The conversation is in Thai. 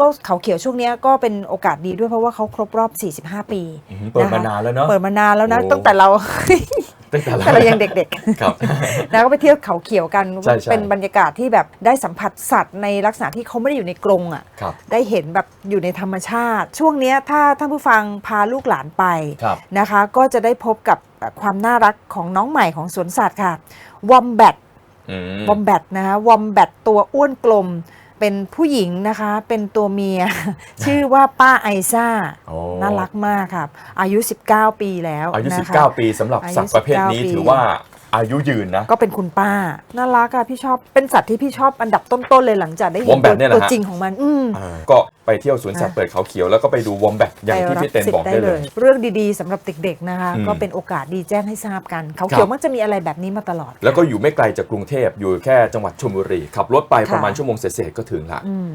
ก็เขาเขียวช่วงเนี้ยก็เป็นโอกาสดีด้วยเพราะว่าเขาครบรอบ 45 ปีอืมเปิดมานานแล้วเนาะเปิดมานานแล้วนะโอ้ตั้งแต่เราตั้งแต่แต่เรายังเด็กครับๆนะก็ไปเที่ยวเขาเขียวกันใช่ใช่เป็นบรรยากาศที่แบบได้สัมผัสสัตว์ในลักษณะที่เขาไม่ได้อยู่ในกรงอะครับได้เห็นแบบอยู่ในธรรมชาติ ช่วงเนี้ยถ้าท่านผู้ฟังพาลูกหลานไปครับนะคะ ก็จะได้พบกับความน่ารักของน้องใหม่ของสวนสัตว์ค่ะวอมแบทอืมวอมแบทนะคะวอมแบทตัวอ้วนกลม เป็นผู้หญิงนะคะ เป็นตัวเมีย ชื่อว่าป้าไอซ่า โอ้ น่ารักมากครับ อายุ 19 ปีแล้วอายุ นะคะ 19 ปีสำหรับอายุสัตว์ประเภทนี้19ปีถือว่า อายุยืนนะ ก็เป็นคุณป้า น่ารักอะพี่ชอบเป็นสัตว์ที่พี่ชอบอันดับต้นๆเลยหลังจากได้เห็น Wombat ตัวเนี่ยนะฮะตัวจริงของมัน อืม อ่าก็ไปเที่ยวสวนสัตว์เปิดเขาเขียวแล้วก็ไปดูวอมแบทอย่างที่พี่เต้นบอกได้เลย เรื่องดีๆสำหรับเด็กๆนะคะ อืมก็เป็นโอกาสดีแจ้งให้ทราบกัน เขาครับเขียวมักจะมีอะไรแบบนี้มาตลอด แล้วก็อยู่ไม่ไกลจากกรุงเทพอยู่แค่จังหวัดชลบุรีขับรถไปค่ะประมาณชั่วโมงเศษๆก็ถึงละ อืม